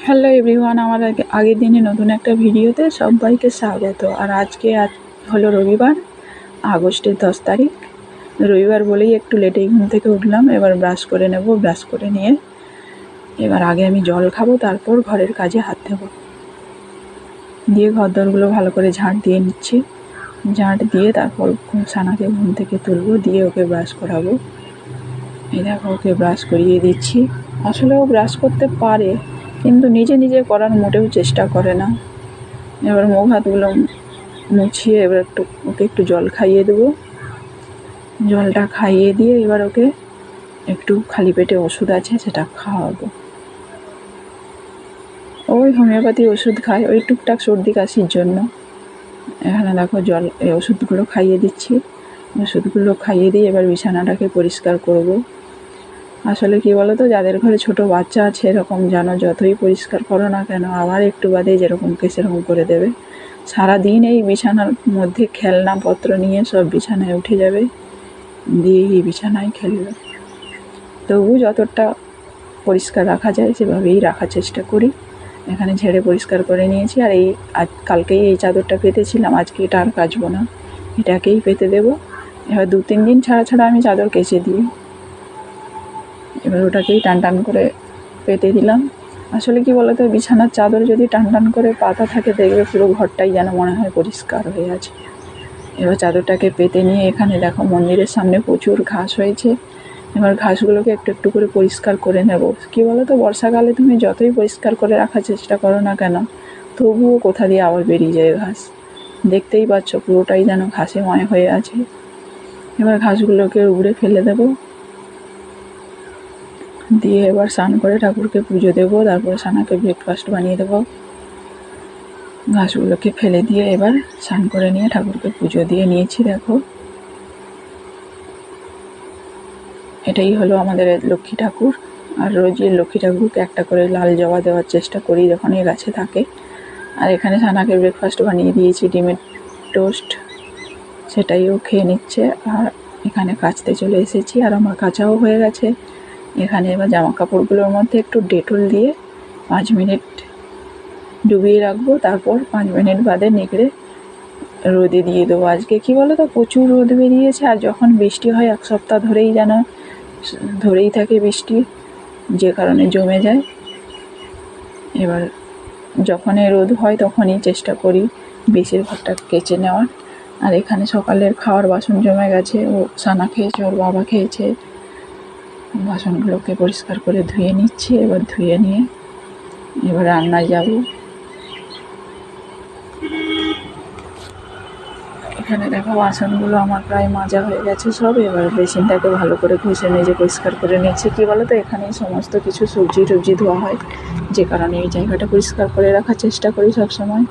Hello everyone আমার আগে- আগের দিনে নতুন একটা ভিডিওতে সবাইকে স্বাগত। আর আজকে আজ হলো রবিবার, আগস্টের দশ তারিখ। রবিবার বলেই একটু লেটেই ঘুম থেকে উঠলাম, এবার ব্রাশ করে নেব, ব্রাশ করে নিয়ে এবার আগে আমি জল খাব, তারপর ঘরের কাজে হাত দেবো। দিয়ে ঘর দরগুলো ভালো করে ঝাঁট দিয়ে নিচ্ছি। ঝাঁট দিয়ে তারপর সানাকে ঘুম থেকে তুলবো, দিয়ে ওকে ব্রাশ করাবো। এই দেখো, ওকে ব্রাশ করিয়ে দিচ্ছি। আসলে ও ব্রাশ করতে পারে। কিন্তু নিজে নিজে করার মোটেও চেষ্টা করে না। এবার মুখ হাতগুলো মুছিয়ে এবার একটু, ওকে একটু জল খাইয়ে দেবো। জলটা খাইয়ে দিয়ে এবার ওকে একটু খালি পেটে ওষুধ আছে, সেটা খাওয়াবো। ওই হোমিওপ্যাথি ওষুধ খায় ওই টুকটাক সর্দি কাশির জন্য। এখানে দেখো জল ওষুধগুলো খাইয়ে দিচ্ছি। ওষুধগুলো খাইয়ে দিয়ে এবার বিছানাটাকে পরিষ্কার করব। আসলে কি বলো তো যাদের ঘরে ছোট বাচ্চা আছে এরকম জানো, যতই পরিষ্কার করো না কেন, আবার একটু বাদে যেরকমকে সেরকম করে দেবে। সারাদিন এই বিছানার মধ্যে খেলনাপত্র নিয়ে সব বিছানায় উঠে যাবে। দিয়ে এই বিছানায় খেলবে। তবু যতটা পরিষ্কার রাখা যায়, সেভাবেই রাখার চেষ্টা করি। এখানে ঝেড়ে পরিষ্কার করে নিয়েছি। আর এই আজ, কালকেই এই চাদরটা পেতেছিলাম, আজকে এটা আর কাচবো না। এটাকেই পেতে দেবো। এবার দু তিন দিন ছাড়া ছাড়া আমি চাদর কেচে দিই। এবার ওটাকেই টান টান করে পেতে দিলাম। আসলে কি বলতো, বিছানার চাদর যদি টান টান করে পাতা থাকে, দেখবে পুরো ঘরটাই যেন মনে হয় পরিষ্কার হয়ে আছে। এবার চাদরটাকে পেতে নিয়ে এখানে দেখো মন্দিরের সামনে প্রচুর ঘাস হয়েছে। এবার ঘাসগুলোকে একটু একটু করে পরিষ্কার করে নেব। কি বলো তো বর্ষাকালে তুমি যতই পরিষ্কার করে রাখার চেষ্টা করো না কেন, তবুও কোথা দিয়ে আবার বেরিয়ে যায় ঘাস? দেখতেই পাচ্ছ পুরোটাই যেন ঘাসে ময় হয়ে আছে। এবার ঘাসগুলোকে উড়ে ফেলে দেবো। দিয়ে এবার স্নান করে ঠাকুরকে পুজো দেবো, তারপরে সানাকে ব্রেকফাস্ট বানিয়ে দেবো। ঘাসগুলোকে ফেলে দিয়ে এবার স্নান করে নিয়ে ঠাকুরকে পুজো দিয়ে নিয়েছি, দেখো। এটাই হলো আমাদের লক্ষ্মী ঠাকুর। আর রোজই লক্ষ্মী ঠাকুরকে একটা করে লাল জবা দেওয়ার চেষ্টা করি যখন এই গাছে থাকে। আর এখানে সানাকে ব্রেকফাস্ট বানিয়ে দিয়েছি, ডিমের টোস্ট। সেটাইও খেয়ে নিচ্ছে। আর এখানে কাচতে চলে এসেছি। আর আমার কাচাও হয়ে গেছে। এখানে এবার জামা কাপড়গুলোর মধ্যে একটু ডেটল দিয়ে পাঁচ মিনিট ডুবিয়ে রাখব, তারপর পাঁচ মিনিট বাদে নেকড়ে রোদে দিয়ে দেবো। আজকে কী বলো তো প্রচুর রোদ বেরিয়েছে, আর যখন বৃষ্টি হয় এক সপ্তাহ ধরেই যেন ধরেই থাকে বৃষ্টি, যে কারণে জমে যায়। এবার যখনই রোদ হয় তখনই চেষ্টা করি বেশিরভাগটা কেচে নেওয়ার। আর এখানে সকালের খাওয়ার বাসন জমে গেছে, ও সানা খেয়েছে, ওর বাবা খেয়েছে। বাসনগুলোকে পরিষ্কার করে ধুয়ে নিচ্ছি, এবার ধুয়ে নিয়ে এবার রান্নায় যাব। এখানে দেখো বাসনগুলো আমার প্রায় মাজা হয়ে গেছে সব, এবার বেসিনটাকে ভালো করে ঘষে মেজে পরিষ্কার করে নিচ্ছি কী বলো তো এখানেই সমস্ত কিছু সবজি টবজি ধোয়া হয়, যে কারণে এই জায়গাটা পরিষ্কার করে রাখার চেষ্টা করি সব সময়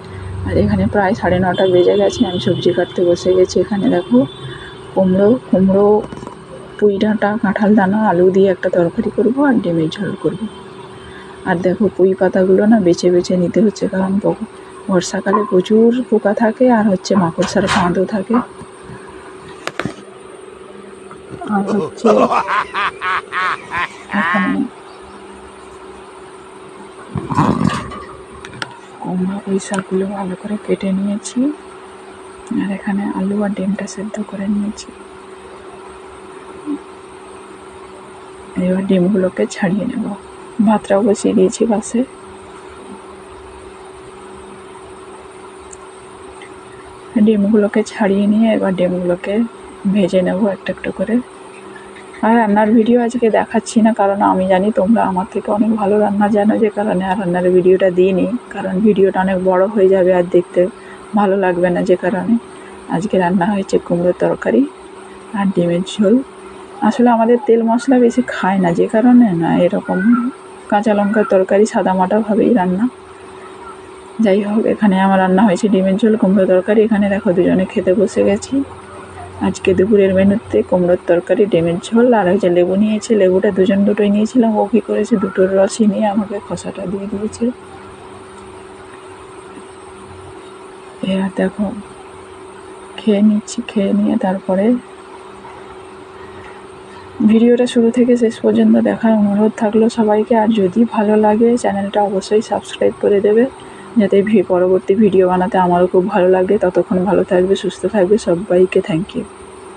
আর এখানে প্রায় সাড়ে নটা বেজে গেছে, আমি সবজি কাটতে বসে গেছি। এখানে দেখো কুমড়ো কুমড়ো পুঁই ডাঁটা, কাঁঠাল দানা, আলু দিয়ে একটা তরকারি করব আর ডিমের ঝোল করব। আর দেখো পুঁই পাতাগুলো না বেছে বেছে নিতে হচ্ছে, কারণ বর্ষাকালে প্রচুর পোকা থাকে আর হচ্ছে মাকড়সার ফাঁদও থাকে। আর হচ্ছে কুমড়ো পুঁই শাকগুলো ভালো করে কেটে নিয়েছি। আর এখানে আলু আর ডিমটা সেদ্ধ করে নিয়েছি। এবার ডিমগুলোকে ছাড়িয়ে নেব। ভাতটাও বসিয়ে দিয়েছি পাশে ডিমগুলোকে ছাড়িয়ে নিয়ে এবার ডিমগুলোকে ভেজে নেব একটা একটু করে। আর রান্নার ভিডিও আজকে দেখাচ্ছি না, কারণ আমি জানি তোমরা আমার থেকে অনেক ভালো রান্না জানো যে কারণে আর রান্নার ভিডিওটা দিইনি, কারণ ভিডিওটা অনেক বড় হয়ে যাবে আর দেখতে ভালো লাগবে না যে কারণে। আজকে রান্না হয়েছে কুমড়োর তরকারি আর ডিমের ঝোল। আসলে আমাদের তেল মশলা বেশি খায় না, যে কারণে না, এরকম কাঁচা লঙ্কার তরকারি সাদামাটাভাবেই রান্না। যাই হোক, এখানে আমার রান্না হয়েছে ডিমের ঝোল কুমড়ো তরকারি। এখানে দেখো দুজনে খেতে বসে গেছি। আজকে দুপুরের মেনুতে কুমড়োর তরকারি, ডিমের ঝোল, আর যে লেবু নিয়েছে, লেবুটা দুজন দুটোই নিয়েছিলাম। ও কী করেছে? দুটোর রসই নিয়ে আমাকে খোসাটা দিয়ে দিয়েছে। এবার দেখো, খেয়ে নিচ্ছি, খেয়ে নিয়ে তারপরে ভিডিওটা শুরু থেকে শেষ পর্যন্ত দেখার অনুরোধ থাকল সবাইকে, আর যদি ভালো লাগে চ্যানেলটা অবশ্যই সাবস্ক্রাইব করে দেবে, যাতে পরবর্তী ভিডিও বানাতে আমারও খুব ভালো লাগে। ততক্ষণ ভালো থাকবে, সুস্থ থাকবে, সবাইকে থ্যাংক ইউ